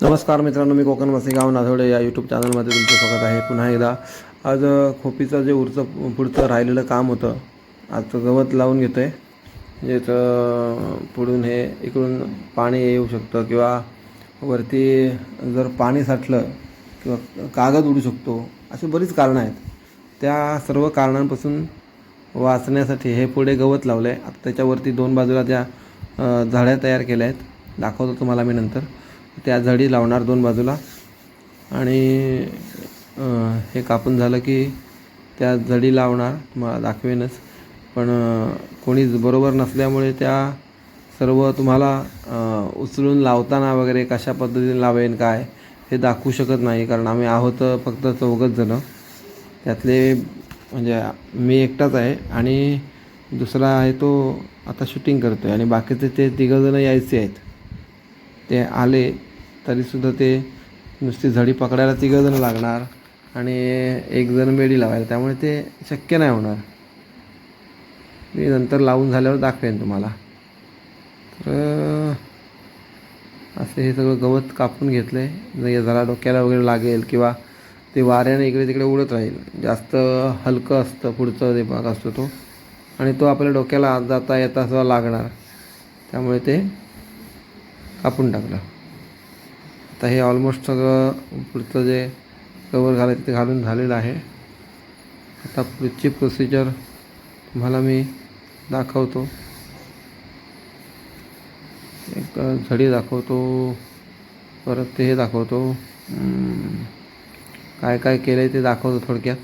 नमस्कार मित्रांनो मी कोकण गाव नाथवडे या यूट्यूब चॅनलमध्ये तुमचं स्वागत आहे. पुन्हा एकदा आज खोपीचं जे उरचं पुढचं राहिलेलं काम होतं आज गवत लावून घेतो आहे म्हणजे पुढून हे इकडून पाणी येऊ शकतं किंवा वरती जर पाणी साठलं किंवा कागद उडू शकतो अशी बरीच कारणं आहेत. त्या सर्व कारणांपासून वाचण्यासाठी हे पुढे गवत लावलं आहे आता त्याच्यावरती दोन बाजूला त्या झाड्या तयार केल्या आहेत. दाखवतो तुम्हाला मी नंतर. त्या झडी लावणार दोन बाजूला. आणि हे कापून झालं की त्या झडी लावणार तुम्हाला दाखवेनच. पण कोणीच बरोबर नसल्यामुळे त्या सर्व तुम्हाला उचलून लावताना वगैरे कशा पद्धतीने लावेन काय हे दाखवू शकत नाही. कारण आम्ही आहोत फक्त चौघच जणं. त्यातले म्हणजे मी एकटाच आहे. आणि दुसरा आहे तो आता शूटिंग करतो आहे आणि बाकीचे ते तिघंजणं यायचे आहेत. ते आले तरीसुद्धा ते नुसती झडी पकडायला तिघंजण लागणार आणि एक जण मेडी लावायला. त्यामुळे ते शक्य नाही होणार. मी नंतर लावून झाल्यावर दाखवेन तुम्हाला. तर असं हे सगळं गवत कापून घेतलं आहे जरा डोक्याला वगैरे लागेल किंवा ते वाऱ्याने इकडे तिकडे उडत राहील. जास्त हलकं असतं पुढचं जे भाग असतो तो. आणि तो आपल्या डोक्याला आत जाता येता असं लागणार. त्यामुळे ते कापून टाकलं. आता हे ऑलमोस्ट सगळं पुढचं जे कवर घालायचं ते घालून झालेलं आहे. आता पुढची प्रोसिजर तुम्हाला मी दाखवतो. एक झडी दाखवतो. परत ते हे दाखवतो. काय काय केलं आहे ते दाखवतो थोडक्यात.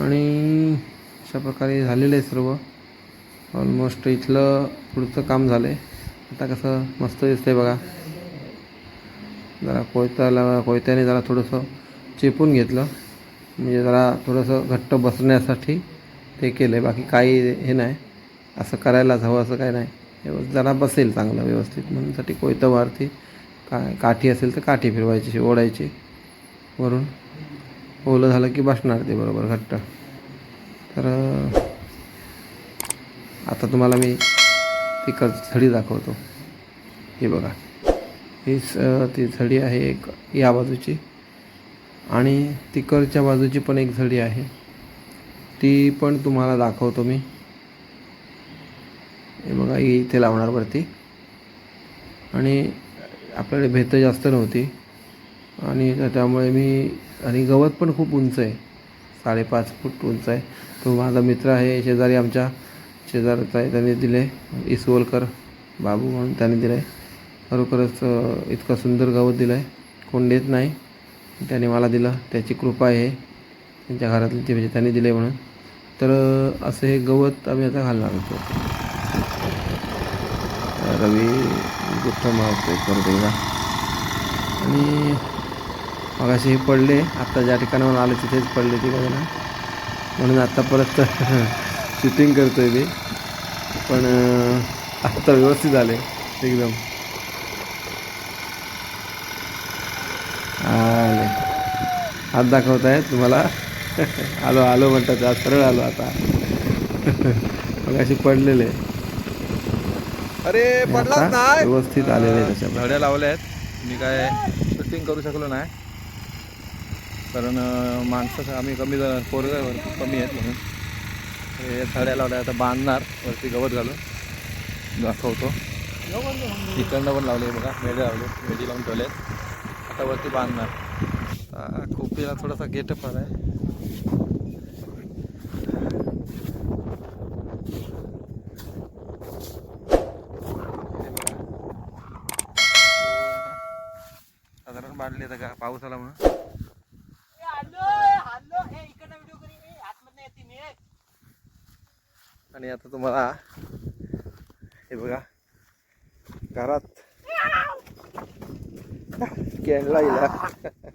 आणि अशा प्रकारे झालेलं आहे सर्व. ऑलमोस्ट इथलं पुढचं काम झालं आहे आता कसं मस्त दिसतंय बघा. जरा कोयत्याला कोयत्याने जरा थोडंसं चेपून घेतलं. म्हणजे जरा थोडंसं घट्ट बसण्यासाठी ते केलं आहे बाकी काही हे नाही. असं करायलाच हवं असं काय नाही. जरा बसेल चांगलं व्यवस्थित. म्हणूनसाठी कोयतं वरती काय काठी असेल तर काठी फिरवायची ओढायची. वरून ओलं झालं की बसणार ते बरोबर घट्ट. तर आता तुम्हाला मी तिकडची क झडी दाखवतो. हे बघा. ही स ती झडी आहे एक या बाजूची. आणि तिकडच्या बाजूची पण एक झडी आहे. ती पण तुम्हाला दाखवतो मी. हे बघा ही इथे लावणार वरती. आणि आपल्याकडे भेतं जास्त नव्हती. आणि त्यामुळे मी आणि गवत पण खूप उंच आहे. साडेपाच फूट उंच आहे. तो माझा मित्र आहे शेजारी आमच्या शेजारचा आहे त्याने दिले. इसवलकर बाबू म्हणून त्याने दिलं. आहे खरोखरच इतका इतकं सुंदर गवत दिलं आहे कोण देत नाही त्याने मला दिलं. त्याची कृपा आहे. त्यांच्या घरातली ते म्हणजे त्यांनी दिले म्हणून. तर असं हे गवत आम्ही आता घालणार होतो रवी गुप्त मावतो करतो एकदा. आणि मगाशी हे पडले. आत्ता ज्या ठिकाणाहून आले तिथेच पडले ते बघा ना. म्हणून आत्ता परत शूटिंग करतो आहे मी. पण आत्ता व्यवस्थित आले एकदम. हात दाखवत आहे तुम्हाला. आलो आलो म्हणतात आज सरळ आलो आता. मगाशी पडलेले. अरे पडलाच नाही. व्यवस्थित आलेले त्याच्यामध्ये. झाड्या लावल्या आहेत. मी काय शूटिंग करू शकलो नाही. कारण माणसं आम्ही कमी जण पोरं कमी आहेत म्हणून. हे झाड्या लावल्या आता बांधणार. वरती गवत घालून. दाखवतो. इकडनं पण लावले बघा मेढे लावले. मेढी लावून ठेवले आहेत आता वरती बांधणार. आता खोपीला थोडासा गेटअप आला आहे. साधारण बांधले तर का पाऊस आला म्हणून. आणि आता तुम्हाला हे बघा घरात. कॅनला येईल